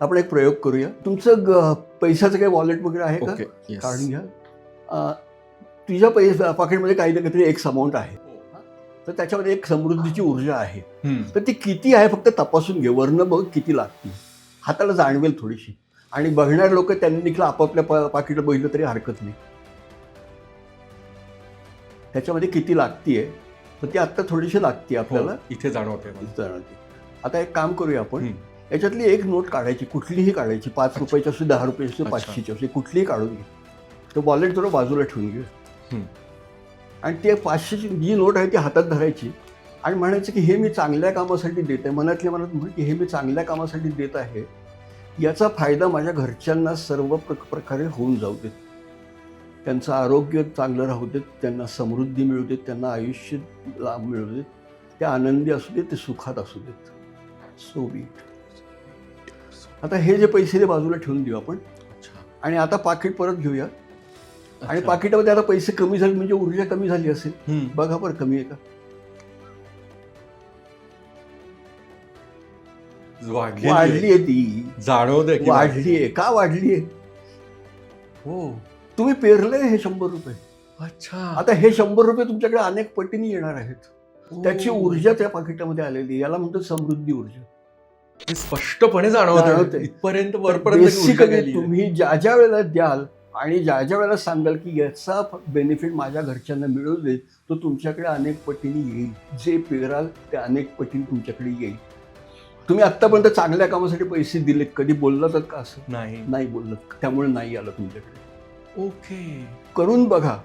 आपण एक प्रयोग करूया. तुमचं ग- पैशाचं काही वॉलेट वगैरे आहे का? ओके काढून घ्या. अं, तुझ्या पैसा पाकिटमध्ये काही ना काहीतरी एक अमाऊंट आहे. तर त्याच्यामध्ये एक समृद्धीची ऊर्जा आहे. तर ती किती आहे फक्त तपासून घे वरनं बघ किती लागते हाताला जाणवेल थोडीशी. आणि बघणारे लोक त्यांनी देखील आपापल्या पा पाकिटं बघितलं तरी हरकत नाही. त्याच्यामध्ये किती लागतीये? तर ती आत्ता थोडीशी लागते आपल्याला. इथे जाणवते मला. जाणवते आता एक काम करूया आपण. हम्म. याच्यातली एक नोट काढायची कुठलीही काढायची. पाच. रुपयाची असू दहा रुपयाची असू. पाचशेची असू कुठलीही काढून घे. तो वॉलेट थोडं बाजूला ठेवून घे. आणि ते पाचशेची जी नोट आहे ती हातात धरायची. आणि म्हणायचं की हे मी चांगल्या कामासाठी देत आहे. मनातल्या मनात म्हण की हे मी चांगल्या कामासाठी देत आहे. याचा फायदा माझ्या घरच्यांना सर्व प्र- प्रकारे होऊन जाऊ देत. त्यांचं आरोग्य चांगलं राहू देत. त्यांना समृद्धी मिळू देत. त्यांना आयुष्य लाभ मिळू देत. ते आनंदी असू देत ते सुखात असू देत. सो बीट आता हे जे पैसे ते बाजूला ठेवून देऊ आपण. अच्छा. आणि आता पाकिट परत घेऊया. आणि. पाकिटामध्ये आता पैसे कमी झाले म्हणजे ऊर्जा कमी झाली असेल. बघा बरं कमी आहे का? वाढली आहे. ती. जाणवते की वाढली आहे का वाढली आहे हो. तुम्ही पेरले हे शंभर रुपये. अच्छा. आता हे शंभर रुपये तुमच्याकडे अनेक पटीने येणार आहेत. ओ. त्याची ऊर्जा त्या पाकिटामध्ये आलेली. याला म्हणतो समृद्धी ऊर्जा. हे स्पष्टपणे जाणवते. इथपर्यंत वरपर्यंत. तुम्ही ज्या ज्या वेळेला द्याल आणि ज्या ज्या वेळेला सांगाल की याचा बेनिफिट माझ्या घरच्यांना मिळू दे तो तुमच्याकडे अनेक पटीने येईल. जे पेराल ते अनेक पटीने तुमच्याकडे येईल. तुम्ही आतापर्यंत चांगल्या कामासाठी पैसे दिलेत. कधी बोललात का असं? नाही. नाही बोललं त्यामुळे नाही आलं तुमच्याकडे. ओके. करून बघा.